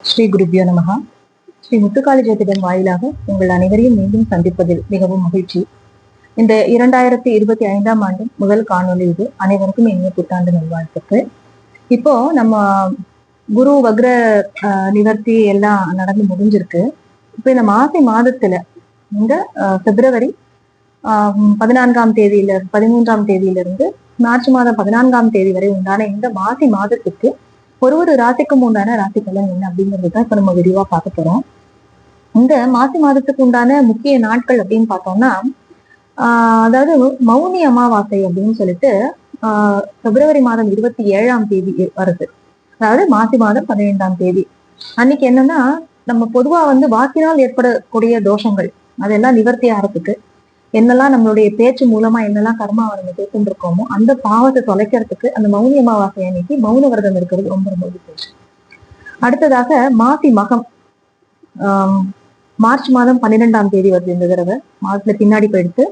ஸ்ரீ குருபியோ நமகா ஸ்ரீ முத்துக்காளி ஜோதிடம் வாயிலாக உங்கள் அனைவரையும் மீண்டும் சந்திப்பதில் மிகவும் மகிழ்ச்சி. இந்த இரண்டாயிரத்தி இருபத்தி ஐந்தாம் ஆண்டு முதல் காணொளி இது. அனைவருக்கும் இனிய புத்தாண்டு நல்வாழ்த்துக்கு இப்போ நம்ம குரு வக்ர நிவர்த்தி எல்லாம் நடந்து முடிஞ்சிருக்கு. இப்போ இந்த மாசி மாதத்துல இந்த ஆஹ், பிப்ரவரி ஆஹ், பதினான்காம் தேதியில பதிமூன்றாம் தேதியிலிருந்து மார்ச் மாதம் பதினான்காம் தேதி வரை உண்டான இந்த மாசி மாதத்துக்கு ஒரு ஒரு ராசிக்கும் உண்டான ராசி பலன் என்ன அப்படிங்கிறது தான் இப்ப நம்ம விரிவா பார்க்க போறோம். இந்த மாசி மாதத்துக்கு உண்டான முக்கிய நாட்கள் அப்படின்னு பார்த்தோம்னா ஆஹ் அதாவது மௌனி அமாவாசை அப்படின்னு சொல்லிட்டு ஆஹ் பிப்ரவரி மாதம் இருபத்தி ஏழாம் தேதி வருது அதாவது மாசி மாதம் பதினைந்தாம் தேதி. அன்னைக்கு என்னன்னா நம்ம பொதுவா வந்து வாக்கினால் ஏற்படக்கூடிய தோஷங்கள் அதெல்லாம் நிவர்த்தி ஆகிறதுக்கு என்னெல்லாம் நம்மளுடைய பேச்சு மூலமா என்னெல்லாம் கர்மாவை நம்ம கேட்டுருக்கோமோ இருக்கோமோ அந்த பாவத்தை தொலைக்கிறதுக்கு அந்த மௌனி அமாவாசை அன்னைக்கு மௌன விரதம் இருக்கிறது ரொம்ப ரொம்ப விசேஷம். அடுத்ததாக மாசி மகம். மார்ச் மாதம் பன்னிரெண்டாம் தேதி வருது இந்த தடவை. மாசத்துல பின்னாடி போயிடுத்து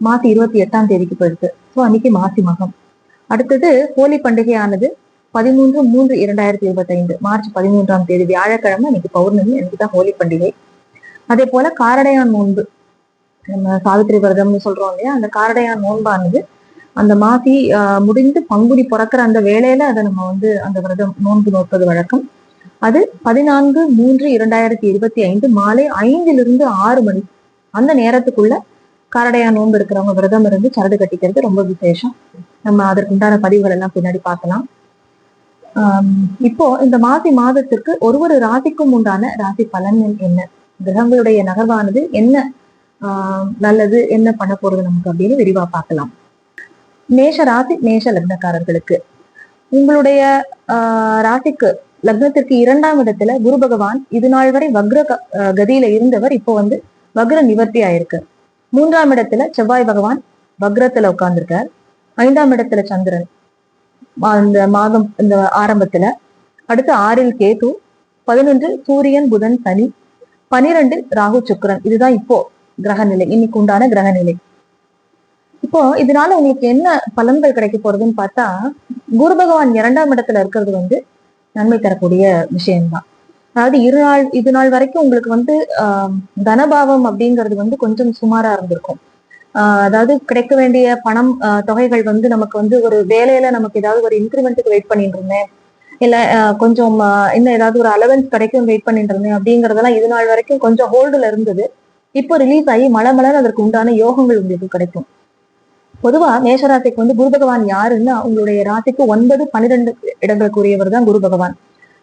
மாசி இருபத்தி எட்டாம் தேதிக்கு போயிடுத்து. ஸோ அன்னைக்கு மாசி மகம். அடுத்தது ஹோலி பண்டிகையானது பதிமூன்று மூன்று இரண்டாயிரத்தி இருபத்தைந்து மார்ச் பதிமூன்றாம் தேதி வியாழக்கிழமை இன்னைக்கு பௌர்ணமி அன்னைக்கு தான் ஹோலி பண்டிகை. அதே போல காரடையான் நோன்பு. நம்ம சாவித்திரி விரதம்னு சொல்றோம் இல்லையா? அந்த காரடையான் நோன்பானது அந்த மாசி ஆஹ், முடிந்து பங்குனி பிறக்கிற அந்த வேலையில அதை நம்ம வந்து அந்த விரதம் நோன்பு நோற்பது வழக்கம். அது பதினான்கு மூன்று இரண்டாயிரத்தி இருபத்தி ஐந்து மாலை ஐந்திலிருந்து ஆறு மணி. அந்த நேரத்துக்குள்ள காரடையா நோன்பு இருக்கிறவங்க விரதம் இருந்து சரடு கட்டிக்கிறது ரொம்ப விசேஷம். நம்ம அதற்கு உண்டான பதிவுகள் எல்லாம் பின்னாடி பார்க்கலாம். இப்போ இந்த மாசி மாதத்திற்கு ஒரு ஒரு ராசிக்கும் உண்டான ராசி பலன்கள் என்ன? கிரகங்களுடைய நகர்வானது என்ன நல்லது என்ன பண்ண போறது நமக்கு அப்படின்னு விரிவா பார்க்கலாம். மேஷ ராசி மேஷ லக்னக்காரர்களுக்கு. உங்களுடைய ஆஹ் ராசிக்கு லக்னத்திற்கு இரண்டாம் இடத்துல குரு பகவான் இது நாள் வரை வக்ர கதியில இருந்தவர் இப்போ வந்து வக்ர நிவர்த்தி ஆயிருக்கு. மூன்றாம் இடத்துல செவ்வாய் பகவான் வக்ரத்துல உட்கார்ந்திருக்கார். ஐந்தாம் இடத்துல சந்திரன். அந்த இந்த மாதம் இந்த ஆரம்பத்துல. அடுத்து ஆறில் கேது பதினொன்று சூரியன் புதன் சனி பனிரெண்டு ராகு சுக்கரன். இதுதான் இப்போ கிரகநிலை இன்னைக்கு உண்டான கிரகநிலை. இப்போ இதனால உங்களுக்கு என்ன பலன்கள் கிடைக்க போறதுன்னு பார்த்தா குரு பகவான் இரண்டாம் இடத்துல இருக்கிறது வந்து நன்மை தரக்கூடிய விஷயம்தான். அதாவது இரு நாள் இது நாள் வரைக்கும் உங்களுக்கு வந்து ஆஹ் தனபாவம் அப்படிங்கிறது வந்து கொஞ்சம் சுமாரா இருந்திருக்கும். ஆஹ் அதாவது கிடைக்க வேண்டிய பணம் ஆஹ் தொகைகள் வந்து நமக்கு வந்து ஒரு வேலையில நமக்கு ஏதாவது ஒரு இன்க்ரிமெண்ட்டுக்கு வெயிட் பண்ணிட்டு இருந்தேன். இல்ல ஆஹ் கொஞ்சம் இன்னும் ஏதாவது ஒரு அலவன்ஸ் கிடைக்கும் வெயிட் பண்ணிட்டு இருந்தேன் அப்படிங்கறதெல்லாம் இது நாள் வரைக்கும் கொஞ்சம் ஹோல்டுல இருந்தது. இப்போ ரிலீஸ் ஆகி மழை மலர் அதற்கு உண்டான யோகங்கள் உங்களுக்கு கிடைக்கும். பொதுவா மேஷராசிக்கு வந்து குரு பகவான் யாருன்னா உங்களுடைய ராசிக்கு ஒன்பது பன்னிரெண்டு இடங்களுக்குரியவர் தான் குரு பகவான்.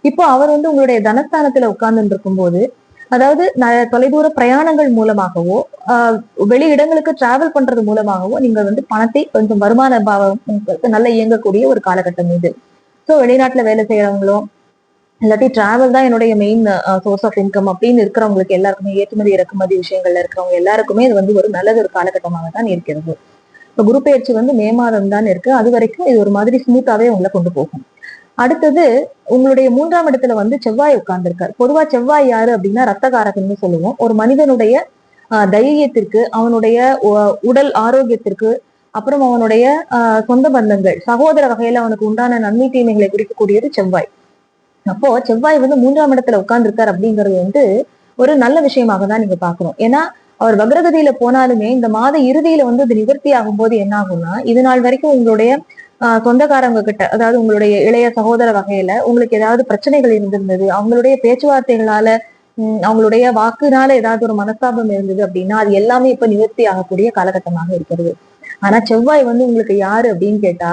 இப்போ அவர் வந்து உங்களுடைய தனஸ்தானத்துல உட்கார்ந்து இருக்கும்போது அதாவது ந- தொலைதூர பிரயாணங்கள் மூலமாகவோ ஆஹ் வெளி இடங்களுக்கு டிராவல் பண்றது மூலமாகவோ நீங்கள் வந்து பணத்தை கொஞ்சம் வருமான பாவம் நல்லா இயங்கக்கூடிய ஒரு காலகட்டம் இது. ஸோ வெளிநாட்டுல வேலை செய்யறவங்களும் இல்லாட்டி டிராவல் தான் என்னுடைய மெயின் சோர்ஸ் ஆஃப் இன்கம் அப்படின்னு இருக்கிறவங்களுக்கு எல்லாருக்குமே ஏற்றுமதி இறக்குமதி விஷயங்கள்ல இருக்கிறவங்க எல்லாருக்குமே இது வந்து ஒரு நல்லது ஒரு காலகட்டமாக தான் இருக்கிறது. இப்போ குரு பயிற்சி வந்து மே மாதம் தான் இருக்கு. அது வரைக்கும் இது ஒரு மாதிரி ஸ்மூத்தாவே உங்களை கொண்டு போகும். அடுத்தது உங்களுடைய மூன்றாம் இடத்துல வந்து செவ்வாய் உட்கார்ந்துருக்காரு. பொதுவா செவ்வாய் யாரு அப்படின்னா ரத்தகாரகன்னு சொல்லுவோம். ஒரு மனிதனுடைய தைரியத்திற்கு அவனுடைய உடல் ஆரோக்கியத்திற்கு அப்புறம் அவனுடைய சொந்த பந்தங்கள் சகோதர வகையில அவனுக்கு உண்டான நன்மை தீமைகளை குறிக்கக்கூடியது செவ்வாய். அப்போ செவ்வாய் வந்து மூன்றாம் இடத்துல உட்கார்ந்துருக்கார் அப்படிங்கிறது வந்து ஒரு நல்ல விஷயமாக தான் நீங்க பாக்கணும் ஏன்னா அவர் வக்ரகதியில போனாலுமே இந்த மாத இறுதியில வந்து இது நிவர்த்தி ஆகும்போது என்ன ஆகும்னா இது நாள் வரைக்கும் உங்களுடைய ஆஹ், சொந்தக்காரங்க கிட்ட அதாவது உங்களுடைய இளைய சகோதர வகையில உங்களுக்கு ஏதாவது பிரச்சனைகள் இருந்திருந்தது அவங்களுடைய பேச்சுவார்த்தைகளால உம், அவங்களுடைய வாக்குனால ஏதாவது ஒரு மனஸ்தாபம் இருந்தது அப்படின்னா அது எல்லாமே இப்ப நிவர்த்தி ஆகக்கூடிய காலகட்டமாக இருக்கிறது. ஆனா செவ்வாய் வந்து உங்களுக்கு யாரு அப்படின்னு கேட்டா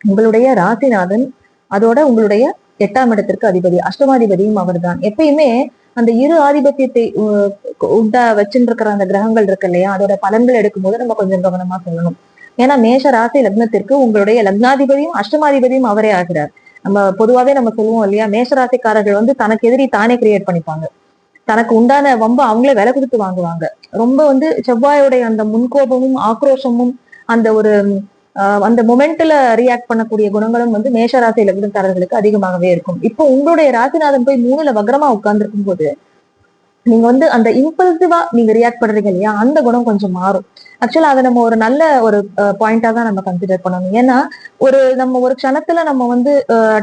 உங்களுடைய ராசிநாதன் அதோட உங்களுடைய எட்டாம் இடத்திற்கு அதிபதி அஷ்டமாதிபதியும் அவர்தான். எப்பயுமே அந்த இரு ஆதிபத்தியத்தை உ- உண்டா வச்சுருக்கிற அந்த கிரகங்கள் இருக்கு இல்லையா? அதோட பலன்கள் எடுக்கும்போது நம்ம கொஞ்சம் கவனமா சொல்லணும். ஏன்னா மேஷ ராசி லக்னத்திற்கு உங்களுடைய லக்னாதிபதியும் அஷ்டமாதிபதியும் அவரே ஆகிறார். நம்ம பொதுவாவே நம்ம சொல்லுவோம் இல்லையா மேஷராசிக்காரர்கள் வந்து தனக்கு எதிரி தானே கிரியேட் பண்ணிப்பாங்க. தனக்கு உண்டான வம்பு அவங்களே விலை கொடுத்து வாங்குவாங்க. ரொம்ப வந்து செவ்வாயோடைய அந்த முன்கோபமும் ஆக்ரோஷமும் அந்த ஒரு அந்த மொமெண்ட்ல ரியாக்ட் பண்ணக்கூடிய குணங்களும் வந்து மேஷ மேஷராசி லக்னக்காரர்களுக்கு அதிகமாகவே இருக்கும். இப்போ உங்களுடைய ராசிநாதன் போய் மூணுல வக்ரமா உட்கார்ந்துருக்கும் போது நீங்க வந்து அந்த இம்பல்சிவா நீங்க ரியாக்ட் பண்றீங்க இல்லையா? அந்த குணம் கொஞ்சம் மாறும். ஆக்சுவலா அதை நம்ம ஒரு நல்ல ஒரு பாயிண்டா தான் நம்ம கன்சிடர் பண்ணணும். ஏன்னா ஒரு நம்ம ஒரு க்ஷணத்துல நம்ம வந்து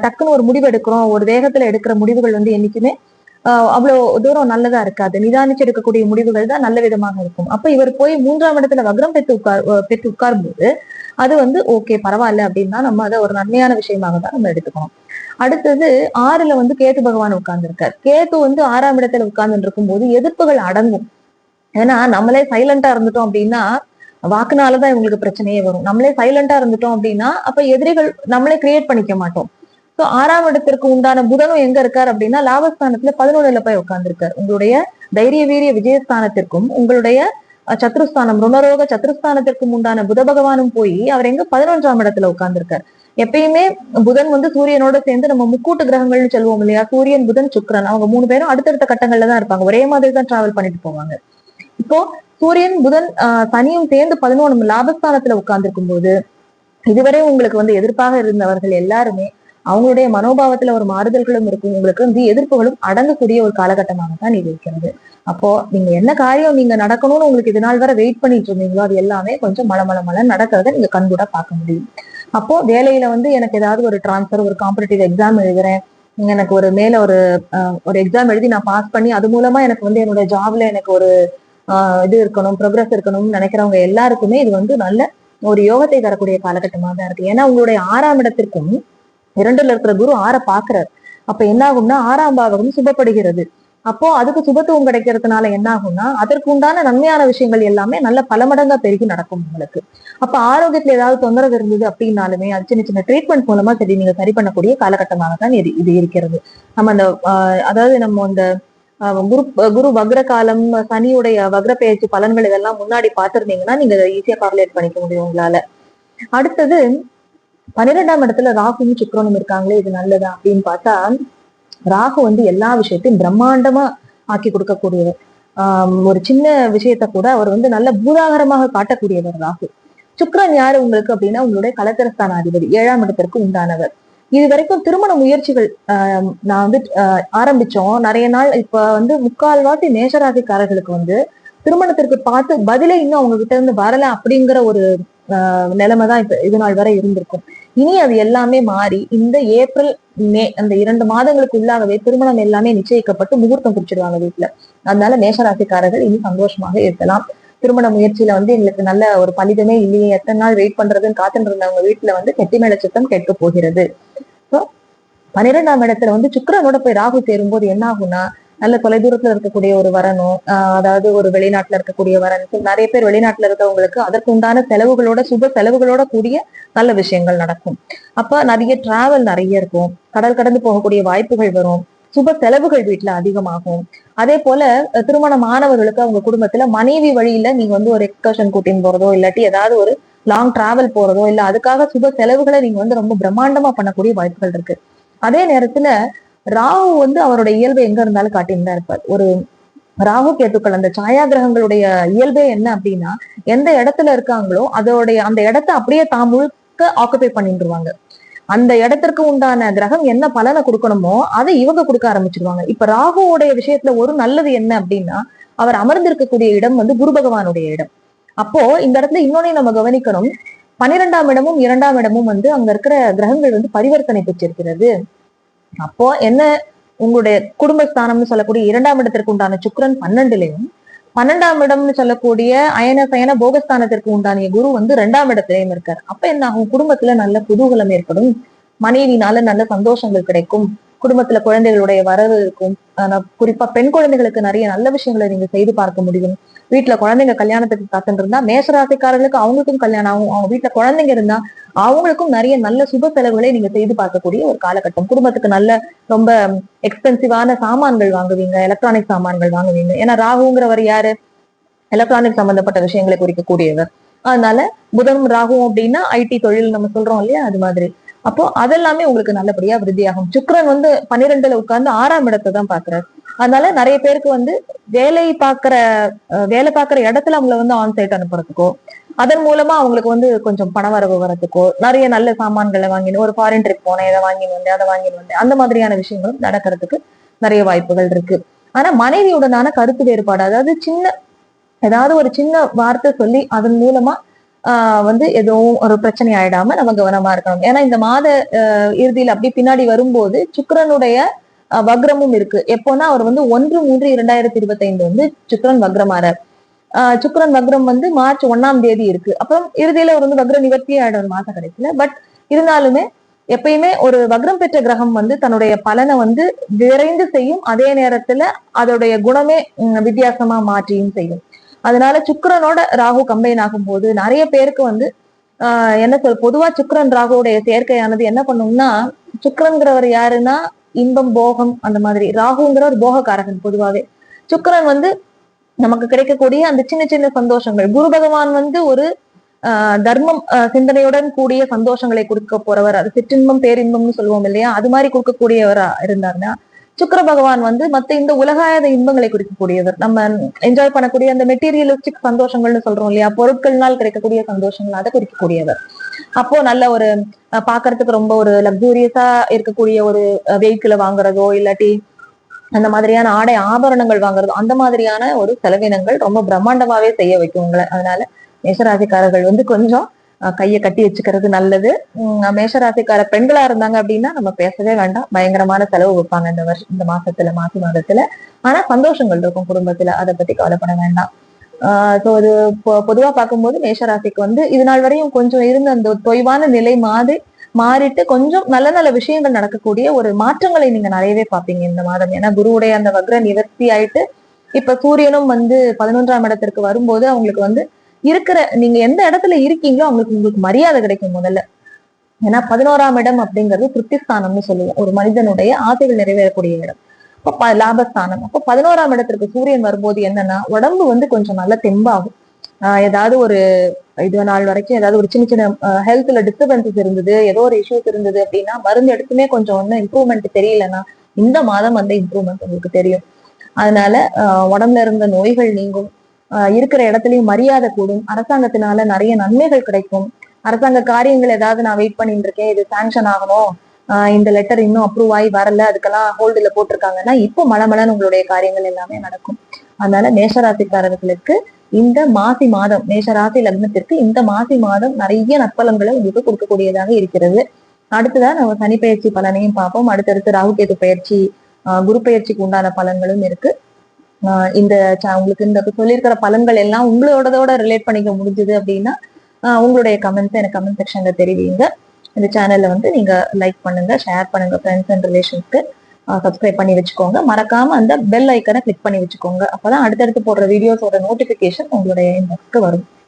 டக்குன்னு ஒரு முடிவு எடுக்கிறோம் ஒரு வேகத்துல எடுக்கிற முடிவுகள் வந்து என்னைக்குமே ஆஹ் அவ்வளவு தூரம் நல்லதா இருக்காது. நிதானிச்சு எடுக்கக்கூடிய முடிவுகள் தான் நல்ல விதமாக இருக்கும். அப்ப இவர் போய் மூன்றாம் இடத்துல வக்ரம் பெற்று உட்கார் பெற்று உட்காரும்போது அது வந்து ஓகே பரவாயில்ல அப்படின்னா நம்ம அதை ஒரு நன்மையான விஷயமாக தான் நம்ம எடுத்துக்கணும். அடுத்தது ஆறுல வந்து கேத்து பகவான் உட்கார்ந்துருக்கார். கேத்து வந்து ஆறாம் இடத்துல உட்கார்ந்து இருக்கும்போது எதிர்ப்புகள் அடங்கும். ஏன்னா நம்மளே சைலண்டா இருந்துட்டோம் அப்படின்னா வாக்குனாலதான் இவங்களுக்கு பிரச்சனையே வரும். நம்மளே சைலண்டா இருந்துட்டோம் அப்படின்னா அப்ப எதிரிகள் நம்மளே கிரியேட் பண்ணிக்க மாட்டோம். சோ ஆறாம் இடத்திற்கு உண்டான புதனும் எங்க இருக்கார் அப்படின்னா லாபஸ்தானத்துல பதினொன்றுல போய் உட்கார்ந்துருக்காரு. உங்களுடைய தைரிய வீரிய விஜயஸ்தானத்திற்கும் உங்களுடைய சத்ருஸ்தானம். ருணரோக சத்ருஸ்தானத்திற்கு உண்டான புத பகவானும் போய் அவர் எங்க பதினொன்றாம் இடத்துல உட்கார்ந்துருக்கார். எப்பயுமே புதன் வந்து சூரியனோட சேர்ந்து நம்ம முக்கூட்டு கிரகங்கள்னு சொல்லுவோம் இல்லையா? சூரியன் புதன் சுக்ரன் அவங்க மூணு பேரும் அடுத்தடுத்த கட்டங்கள்ல தான் இருப்பாங்க. ஒரே மாதிரி தான் டிராவல் பண்ணிட்டு போவாங்க. இப்போ சூரியன் புதன் ஆஹ், சனியும் சேர்ந்து பதினொன்று லாபஸ்தானத்துல உட்கார்ந்துருக்கும் போது இதுவரை உங்களுக்கு வந்து எதிர்ப்பாக இருந்தவர்கள் எல்லாருமே அவங்களுடைய மனோபாவத்துல ஒரு மாறுதல்களும் இருக்கும். உங்களுக்கு வந்து எதிர்ப்புகளும் அடங்கக்கூடிய ஒரு காலகட்டமாக தான் இது இருக்கிறது. அப்போ நீங்க என்ன காரியம் நீங்க நடக்கணும்னு உங்களுக்கு இது நாள் வரை வெயிட் பண்ணிட்டு இருந்தீங்களோ அது எல்லாமே கொஞ்சம் மல மல நடக்கிறத நீங்க கண்கூட பார்க்க முடியும். அப்போ வேலையில வந்து எனக்கு ஏதாவது ஒரு டிரான்ஸ்ஃபர் ஒரு காம்படிட்டிவ் எக்ஸாம் எழுதுறேன். எனக்கு ஒரு மேல ஒரு ஒரு எக்ஸாம் எழுதி நான் பாஸ் பண்ணி அது மூலமா எனக்கு வந்து என்னோட ஜாப்ல எனக்கு ஒரு இது இருக்கணும் ப்ரோக்ரஸ் இருக்கணும்னு நினைக்கிறவங்க எல்லாருக்குமே இது வந்து நல்ல ஒரு யோகத்தை தரக்கூடிய காலகட்டமாக தான் இருக்கு. ஏன்னா உங்களுடைய ஆறாம் இடத்திற்கும் இரண்டுல இருக்கிற குரு ஆற பாக்குறாரு அப்ப என்ன ஆகும்னா ஆறாம் பாவகம் சுபப்படுகிறது. அப்போ அதுக்கு சுபத்துவம் கிடைக்கிறதுனால என்ன ஆகும்னா அதற்கு உண்டான நன்மையான விஷயங்கள் எல்லாமே நல்ல பல மடங்கா பெருகி நடக்கும் உங்களுக்கு. அப்ப ஆரோக்கியத்துல ஏதாவது தொந்தரவு இருந்தது அப்படின்னாலுமே அது சின்ன சின்ன ட்ரீட்மெண்ட் மூலமா சரி நீங்க சரி பண்ணக்கூடிய காலகட்டமாக தான் இது இது இருக்கிறது. நம்ம அந்த ஆஹ், அதாவது நம்ம அந்த ஆஹ், குரு குரு வக்ர காலம் சனியுடைய வக்ர பெயர்ச்சி பலன்கள் இதெல்லாம் முன்னாடி பார்த்திருந்தீங்கன்னா நீங்க ஈஸியா கார்லேட் பண்ணிக்க முடியும் உங்களால. அடுத்தது பன்னிரெண்டாம் இடத்துல ராகுவும் சுக்ரனும் இருக்காங்களே இது நல்லதா அப்படின்னு பார்த்தா ராகு வந்து எல்லா விஷயத்தையும் பிரம்மாண்டமா ஆக்கி கொடுக்கக்கூடியவர். ஆஹ் ஒரு சின்ன விஷயத்த கூட அவர் வந்து நல்ல பூதாகரமாக காட்டக்கூடியவர் ராகு. சுக்ரன் யாரு உங்களுக்கு அப்படின்னா உங்களுடைய கலத்திரஸ்தான அதிபதி ஏழாம் இடத்திற்கு உண்டானவர். இது வரைக்கும் திருமண முயற்சிகள் ஆஹ் நான் வந்து ஆஹ் ஆரம்பிச்சோம். நிறைய நாள் இப்ப வந்து முக்கால்வாசி மேஷராசிக்காரர்களுக்கு வந்து திருமணத்திற்கு பார்த்து பதிலே இன்னும் அவங்க கிட்ட இருந்து வரல அப்படிங்கிற ஒரு நிலைமை தான் இப்ப இது நாள் வரை இருந்திருக்கும். இனி அது எல்லாமே மாறி இந்த ஏப்ரல் மே அந்த இரண்டு மாதங்களுக்கு உள்ளாகவே திருமணம் எல்லாமே நிச்சயிக்கப்பட்டு முகூர்த்தம் குறிச்சிடுவாங்க வீட்டுல அதனால மேஷராசிக்காரர்கள் இனி சந்தோஷமாக இருக்கலாம். திருமண முயற்சியில வந்து எங்களுக்கு நல்ல ஒரு பலிதமே இல்லையே. எத்தனை நாள் வெயிட் பண்றதுன்னு காத்துட்டு இருந்தவங்க வீட்டுல வந்து கெட்டி மேல சுத்தம் கேட்க போகிறது. ஸோ பன்னிரெண்டாம் இடத்துல வந்து சுக்கரனோட போய் ராகு சேரும்போது என்ன ஆகும்னா நல்ல தொலைதூரத்துல இருக்கக்கூடிய ஒரு வரணும். ஆஹ் அதாவது ஒரு வெளிநாட்டுல இருக்கக்கூடிய வரன் நிறைய பேர் வெளிநாட்டுல இருக்கவங்களுக்கு அதற்கு உண்டான செலவுகளோட சுப செலவுகளோட கூடிய நல்ல விஷயங்கள் நடக்கும். அப்ப நிறைய டிராவல் நிறைய இருக்கும். கடல் கடந்து போகக்கூடிய வாய்ப்புகள் வரும். சுப செலவுகள் வீட்டுல அதிகமாகும். அதே போல திருமண திருமணமானவர்களுக்கு அவங்க குடும்பத்துல மனைவி வழியில நீங்க வந்து ஒரு எக்ஸ்கர்ஷன் கூட்டின்னு போறதோ இல்லாட்டி ஏதாவது ஒரு லாங் டிராவல் போறதோ இல்ல அதுக்காக சுப செலவுகளை நீங்க வந்து ரொம்ப பிரம்மாண்டமா பண்ணக்கூடிய வாய்ப்புகள் இருக்கு. அதே நேரத்துல ராகு வந்து அவருடைய இயல்பை எங்க இருந்தாலும் காட்டின்னு தான் இருப்பார். ஒரு ராகு கேத்துக்கள் அந்த சாயா கிரகங்களுடைய இயல்பே என்ன அப்படின்னா எந்த இடத்துல இருக்காங்களோ அதோடைய அந்த இடத்த அப்படியே தாம் முழுக்க ஆக்குபை பண்ணிட்டுருவாங்க அந்த இடத்திற்கு உண்டான கிரகம் என்ன பலனை கொடுக்கணுமோ அதை இவங்க கொடுக்க ஆரம்பிச்சிருவாங்க. இப்ப ராகுவோடைய விஷயத்துல ஒரு நல்லது என்ன அப்படின்னா அவர் அமர்ந்திருக்கக்கூடிய இடம் வந்து குரு பகவானுடைய இடம். அப்போ இந்த இடத்துல இன்னொன்னே நம்ம கவனிக்கணும். பன்னிரெண்டாம் இடமும் இரண்டாம் இடமும் வந்து அங்க இருக்கிற கிரகங்கள் வந்து பரிவர்த்தனை பெற்றிருக்கிறது. அப்போ என்ன உங்களுடைய குடும்பஸ்தானம்னு சொல்லக்கூடிய இரண்டாம் இடத்திற்கு உண்டான சுக்கரன் பன்னெண்டுலையும் பன்னெண்டாம் இடம்னு சொல்லக்கூடிய அயன சயன போகஸ்தானத்திற்கு உண்டான குரு வந்து ரெண்டாம் இடத்திலையும் இருக்கார். அப்ப என்ன ஆகும்? குடும்பத்துல நல்ல குதூகலம் ஏற்படும். மனைவினால நல்ல சந்தோஷங்கள் கிடைக்கும். குடும்பத்துல குழந்தைகளுடைய வரவு இருக்கும். குறிப்பா பெண் குழந்தைகளுக்கு நிறைய நல்ல விஷயங்களை நீங்க செய்து பார்க்க முடியும். வீட்டுல குழந்தைங்க கல்யாணத்துக்கு காத்துட்டு இருந்தா மேசராசிக்காரர்களுக்கு அவங்களுக்கும் கல்யாணம் ஆகும். அவங்க வீட்டுல குழந்தைங்க இருந்தா அவங்களுக்கும் நிறைய நல்ல சுப செலவுகளை நீங்க செய்து பார்க்கக்கூடிய ஒரு காலகட்டம். குடும்பத்துக்கு நல்ல ரொம்ப எக்ஸ்பென்சிவான சாமான்கள் வாங்குவீங்க எலக்ட்ரானிக் சாமான்கள் வாங்குவீங்க. ஏன்னா ராகுங்கிறவர் யாரு? எலக்ட்ரானிக் சம்பந்தப்பட்ட விஷயங்களை குறிக்கக்கூடியவர். அதனால புதனும் ராகுவும் அப்படின்னா ஐடி தொழில் நம்ம சொல்றோம் இல்லையா? அது மாதிரி. அப்போ அதெல்லாமே உங்களுக்கு நல்லபடியா விருத்தியாகும். சுக்ரன் வந்து பன்னிரெண்டுல உட்கார்ந்து ஆறாம் இடத்தை தான் பாக்குறாரு அதனால நிறைய பேருக்கு வந்து வேலை பார்க்கிற அஹ், வேலை பார்க்கிற இடத்துல அவங்கள வந்து ஆன் சைட் அனுப்புறதுக்கோ அதன் மூலமா அவங்களுக்கு வந்து கொஞ்சம் பண வரவு வரதுக்கோ நிறைய நல்ல சாமான்களை வாங்கினு ஒரு ஃபாரின் ட்ரிப் போனேன் இதை வாங்கின்னு வந்தேன் அதை வாங்கின்னு வந்தேன் அந்த மாதிரியான விஷயங்களும் நடக்கிறதுக்கு நிறைய வாய்ப்புகள் இருக்கு. ஆனா மனைவியுடனான கருத்து வேறுபாடு அதாவது சின்ன ஏதாவது ஒரு சின்ன வார்த்தை சொல்லி அதன் மூலமா ஆஹ் வந்து எதுவும் ஒரு பிரச்சனை ஆயிடாம நம்ம கவனமா இருக்கணும். ஏன்னா இந்த மாத ஆஹ் இறுதியில் அப்படி பின்னாடி வரும்போது சுக்கரனுடைய வக்ரமும் இருக்கு. எப்போன்னா அவர் வந்து ஒன்று மூன்று இரண்டாயிரத்தி இருபத்தி ஐந்து வந்து சுக்கரன் வக்ரமாறார். சுக்கரன் வக்ரம் வந்து மார்ச் ஒன்னாம் தேதி இருக்கு. அப்புறம் இறுதியில ஒரு வந்து வக்ர நிவர்த்தி ஆயிடும் மாச கடைசியில. பட் இருந்தாலுமே எப்பயுமே ஒரு வக்ரம் பெற்ற கிரகம் வந்து தன்னுடைய பலனை வந்து விரைந்து செய்யும். அதே நேரத்துல அதோடைய குணமே வித்தியாசமா மாற்றியும் செய்யும். அதனால சுக்கரனோட ராகு கம்பைன் ஆகும்போது நிறைய பேருக்கு வந்து ஆஹ் என்ன சொல் பொதுவா சுக்கரன் ராகுவுடைய சேர்க்கையானது என்ன பண்ணும்னா சுக்கிரன்கிறவர் யாருன்னா இன்பம் போகம் அந்த மாதிரி. ராகுங்கிற ஒரு போகக்காரகன் பொதுவாவே. சுக்கரன் வந்து நமக்கு கிடைக்கக்கூடிய அந்த சின்ன சின்ன சந்தோஷங்கள். குரு பகவான் வந்து ஒரு ஆஹ் தர்மம் சிந்தனையுடன் கூடிய சந்தோஷங்களை கொடுக்க போறவர். அது சிற்றின்பம் பேரின்பம்னு சொல்லுவோம் இல்லையா? அது மாதிரி கொடுக்கக்கூடியவரா இருந்தாருன்னா சுக்கர பகவான் வந்து மத்த இந்த உலகாயத இன்பங்களை குறிக்கக்கூடியவர் நம்ம என்ஜாய் பண்ணக்கூடிய அந்த மெட்டீரியலிஸ்டிக் சந்தோஷங்கள்னு சொல்றோம் இல்லையா? பொருட்கள்னால் கிடைக்கக்கூடிய சந்தோஷங்கள் அதை குறிக்கக்கூடியவர் அப்போ நல்ல ஒரு பாக்குறதுக்கு பார்க்கறதுக்கு ரொம்ப ஒரு லக்ஸூரியஸா இருக்கக்கூடிய ஒரு வெஹிக்கிளை வாங்குறதோ இல்லாட்டி அந்த மாதிரியான ஆடை ஆபரணங்கள் வாங்குறது அந்த மாதிரியான ஒரு செலவினங்கள் ரொம்ப பிரம்மாண்டமாவே செய்ய வைக்கும் உங்களை. அதனால மேஷராசிக்காரர்கள் வந்து கொஞ்சம் அஹ், கையை கட்டி வச்சுக்கிறது நல்லது. மேஷராசிக்கார பெண்களா இருந்தாங்க அப்படின்னா நம்ம பேசவே வேண்டாம். பயங்கரமான செலவு வைப்பாங்க இந்த வருஷம் இந்த மாசத்துல மாசி மாதத்துல. ஆனா சந்தோஷங்கள் இருக்கும் குடும்பத்துல. அதை பத்தி கவலைப்பட வேண்டாம். ஆஹ் ஸோ அது பொ- பொதுவா பார்க்கும்போது மேஷராசிக்கு வந்து இது நாள் வரையும் கொஞ்சம் இருந்த அந்த தொய்வான நிலை மாதிரி மாறிட்டு கொஞ்சம் நல்ல நல்ல விஷயங்கள் நடக்கக்கூடிய ஒரு மாற்றங்களை நீங்க நிறையவே பார்ப்பீங்க இந்த மாதம். ஏன்னா குருவுடைய அந்த வக்ர நிவர்த்தி ஆயிட்டு இப்ப சூரியனும் வந்து பதினொன்றாம் இடத்திற்கு வரும்போது அவங்களுக்கு வந்து இருக்கிற நீங்க எந்த இடத்துல இருக்கீங்களோ அவங்களுக்கு உங்களுக்கு மரியாதை கிடைக்கும் முதல்ல. ஏன்னா பதினோராம் இடம் அப்படிங்கிறது திருப்திஸ்தானம்னு சொல்லுவோம். ஒரு மனிதனுடைய ஆசைகள் நிறைவேறக்கூடிய இடம். அப்ப ப- லாபஸ்தானம். அப்போ பதினோராம் இடத்திற்கு சூரியன் வரும்போது என்னன்னா உடம்பு வந்து கொஞ்சம் நல்ல தெம்பாகும். ஆஹ் ஏதாவது ஒரு இது நாள் வரைக்கும் ஏதாவது ஒரு சின்ன சின்ன ஹெல்த்ல டிஸ்டர்பன்சஸ் இருந்தது ஏதோ ஒரு இஷ்யூஸ் இருந்தது அப்படின்னா மருந்து எடுத்துமே கொஞ்சம் ஒன்றும் இம்ப்ரூவ்மெண்ட் தெரியலன்னா இந்த மாதம் வந்து இம்ப்ரூவ்மெண்ட் உங்களுக்கு தெரியும். அதனால உடம்புல இருந்த நோய்கள் நீங்கும். ஆஹ் இருக்கிற இடத்துலயும் மரியாதை கூடும். அரசாங்கத்தினால நிறைய நன்மைகள் கிடைக்கும். அரசாங்க காரியங்கள் ஏதாவது நான் வெயிட் பண்ணிட்டு இருக்கேன் இது சாங்ஷன் ஆகணும். ஆஹ் இந்த லெட்டர் இன்னும் அப்ரூவ் ஆகி வரல அதுக்கெல்லாம் ஹோல்டுல போட்டிருக்காங்கன்னா இப்போ மலமலன்னு உங்களுடைய காரியங்கள் எல்லாமே நடக்கும். அதனால மேஷராசிக்காரர்களுக்கு இந்த மாசி மாதம் மேஷராசி லக்னத்திற்கு இந்த மாசி மாதம் நிறைய நற்பலன்களை உங்களுக்கு கொடுக்கக்கூடியதாக இருக்கிறது. அடுத்ததா நம்ம சனி பயிற்சி பலனையும் பார்ப்போம். அடுத்தடுத்து ராகுகேது பயிற்சி குரு பயிற்சிக்கு உண்டான பலன்களும் இருக்கு. இந்த உங்களுக்கு இந்த சொல்லியிருக்கிற பலன்கள் எல்லாம் உங்களோடதோட ரிலேட் பண்ணிக்க முடிஞ்சது அப்படின்னா உங்களுடைய கமெண்ட்ஸ் எனக்கு கமெண்ட் செக்ஷன்ல தெரிவிங்க. இந்த சேனல்ல வந்து நீங்க லைக் பண்ணுங்க ஷேர் பண்ணுங்க ஃப்ரெண்ட்ஸ் அண்ட் ரிலேஷன்ஸ்க்கு சப்ஸ்கிரைப் பண்ணி வச்சுக்கோங்க. மறக்காம அந்த பெல் ஐக்கனை கிளிக் பண்ணி வச்சுக்கோங்க. அப்பதான் அடுத்தடுத்து போடுற வீடியோஸோட நோட்டிபிகேஷன் உங்களுடைய இன்பாக்ஸ்க்கு வரும்.